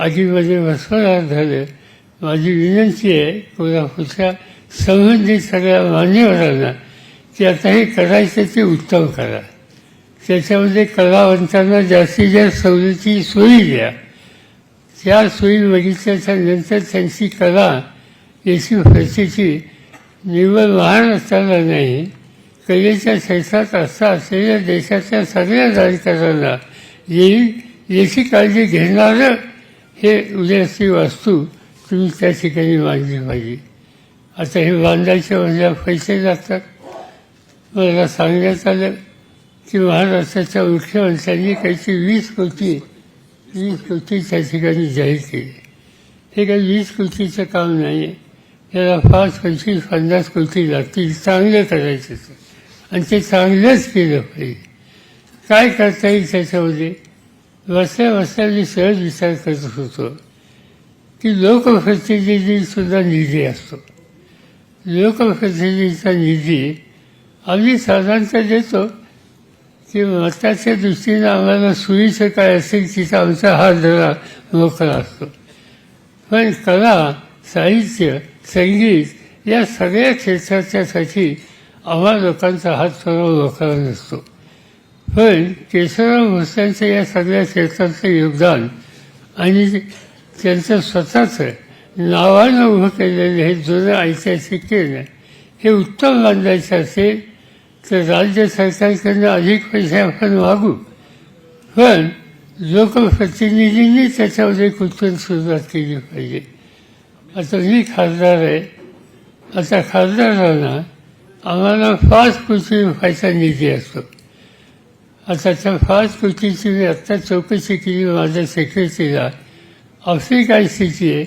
आगीमध्ये भस्मसात झाले. माझी विनंती आहे कोल्हापूरच्या संबंधित सगळ्या मान्यवरांना की आता हे करायचं ते उत्तम करा. त्याच्यामध्ये कलावंतांना जास्तीत जास्त सवलती सोयी द्या. त्या सोयी बघितल्याच्या नंतर त्यांची कला याची प्रचिती निव्वळ महान असताना नाही. कलेच्या क्षेत्रात असता असलेल्या देशाच्या सगळ्या राजकारणाला येईल याची काळजी घेणारं हे उद्याची वास्तू तुम्ही त्या ठिकाणी मांडली पाहिजे. आता हे बांधायचे म्हणजे पैसे लागतात मला सांगण्यात आलं की महाराष्ट्राच्या मुख्यमंत्र्यांनी काहीतरी वीस कोटी वीस कोटी त्या ठिकाणी जाहीर केले. हे काही वीस कोटीचं काम नाही आहे याला पाच पंचवीस पन्नास कोटी लागतील चांगलं करायचं. आणि ते चांगलंच केलं पाहिजे. काय करता येईल त्याच्यामध्ये? बसल्या बसल्या मी सहज विचार करत होतो. की लोकप्रतिनिधीसुद्धा निधी असतो. लोकप्रतिनिधीचा निधी आम्ही साधारणतः देतो की मताच्या दृष्टीनं आम्हाला सुईचं काय असेल तिथं आमचा हात धरा मोकळा असतो. पण कला साहित्य संगीत या सगळ्या क्षेत्राच्यासाठी आम्हा लोकांचा हात थोडा मोकळा नसतो. पण केशवराव भोसल्यांचं या सगळ्या क्षेत्राचं योगदान आणि त्यांचं स्वतःचं नावानं उभं केलेलं हे जुनं ऐतिहासिक केलं हे उत्तम बांधायचं असेल तर राज्य सरकारकडनं अधिक पैसे आपण मागू. पण लोकप्रतिनिधींनी त्याच्यामध्ये कुठून सुरुवात केली पाहिजे? आता मी खासदार आहे. आता खासदारांना आम्हाला पाच कोटी व्हायचा निधी असतो. आता त्या फार कृतीची मी आत्ता चौकशी केली माझ्या सेक्रेटरीला आपली काय स्थिती आहे?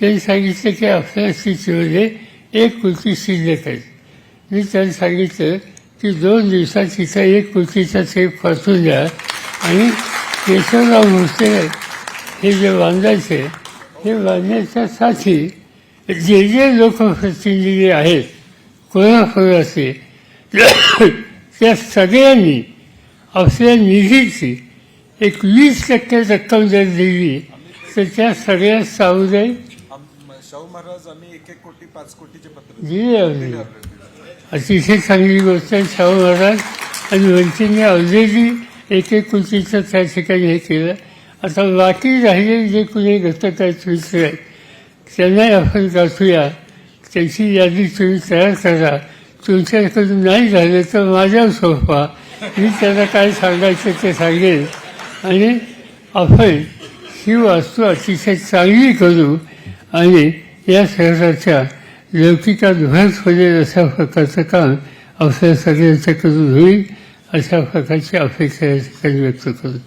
ते सांगितलं की आपल्या स्थितीमध्ये म्हणजे एक कृती शिल्लक आहे. मी त्यांना सांगितलं की दोन दिवसात तिथं एक कृतीचा सेफ पाठवून द्या आणि केशवराव भोसले हे जे बांधायचे हे बांधण्याच्यासाठी जे जे लोकप्रतिनिधी आहेत कोणाकोणाचे त्या सगळ्यांनी आपल्या निधीची एक वीस टक्के रक्कम जर दिली तर त्या सगळ्या सामुदाय आम- शाहू महाराज आम्ही एक एक कोटी पाच कोटीचे पत्र दिली अतिशय चांगली गोष्ट आहे शाहू महाराज. आणि वंचितने ऑलरेडी एक एक कोटीचं त्या ठिकाणी हे केलं. आता बाकी राहिलेले जे कुणी घटक आहेत मित्र आहेत त्यांनाही आपण गाठूया त्याची यादी तुम्ही तयार करा. तुमच्याकडून नाही झालं तर माझ्यावर सोपा. मी त्यांना काय सांगायचं ते सांगेल आणि आपण ही वास्तू अतिशय चांगली करू. आणि या शहराच्या लौकिकात भर पडेल अशा प्रकारचं काम आपल्या सगळ्यांच्याकडून होईल अशा प्रकारची अपेक्षा या ठिकाणी व्यक्त करू